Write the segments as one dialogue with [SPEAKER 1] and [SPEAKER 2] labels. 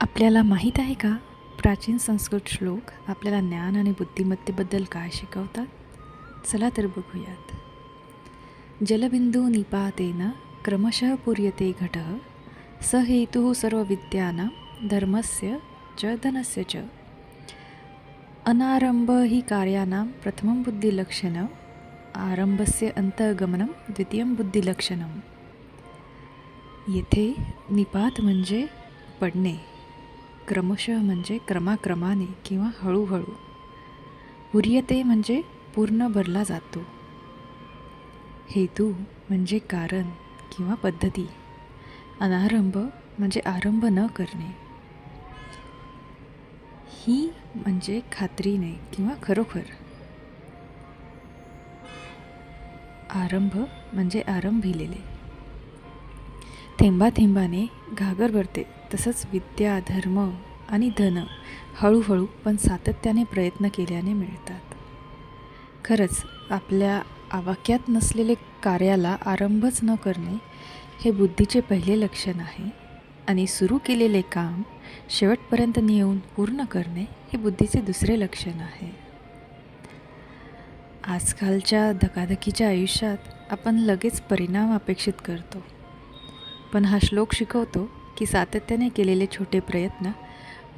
[SPEAKER 1] आपल्याला माहीत आहे का? प्राचीन संस्कृत श्लोक आपल्याला ज्ञान आणि बुद्धिमत्तेबद्दल काय शिकवतात? चला तर बघूयात. जलबिंदू निपातेन क्रमशः पूर्यते घटः स हेतुः सर्वविद्यानां धर्मस्य च धनस्य च। अनारंभ ही कार्याणां प्रथमं बुद्धिलक्षणं आरंभस्य अंतर्गमनं द्वितीयं बुद्धिलक्षणं। येथे निपात म्हणजे पडणे। क्रमशः म्हणजे क्रमाक्रमाने किंवा हळूहळू. उर्यते म्हणजे पूर्ण भरला जातो. हेतू म्हणजे कारण किंवा पद्धती. अनारंभ म्हणजे आरंभ न करणे. ही म्हणजे खात्रीने किंवा खरोखर. आरंभ म्हणजे आरंभिलेले. थेंबा थेंबाने घागर भरते तसंच विद्या धर्म आणि धन हळूहळू पण सातत्याने प्रयत्न केल्याने मिळतात. खरंच आपल्या आवाक्यात नसलेले कार्याला आरंभच न करणे हे बुद्धीचे पहिले लक्षण आहे आणि सुरू केलेले काम शेवटपर्यंत नेऊन पूर्ण करणे हे बुद्धीचे दुसरे लक्षण आहे. आजकालच्या धकाधकीच्या आयुष्यात आपण लगेच परिणाम अपेक्षित करतो. पण हा श्लोक शिकवतो की सातत्याने केलेले छोटे प्रयत्न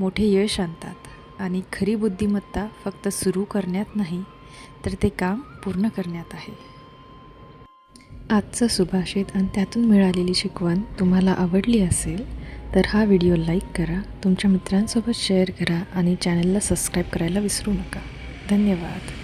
[SPEAKER 1] मोठे यश आणतात आणि खरी बुद्धिमत्ता फक्त सुरू करण्यात नाही तर ते काम पूर्ण करण्यात आहे. आजचं सुभाषित आणि त्यातून मिळालेली शिकवण तुम्हाला आवडली असेल तर हा व्हिडिओ लाईक करा तुमच्या मित्रांसोबत शेअर करा आणि चॅनलला सबस्क्राईब करायला विसरू नका. धन्यवाद.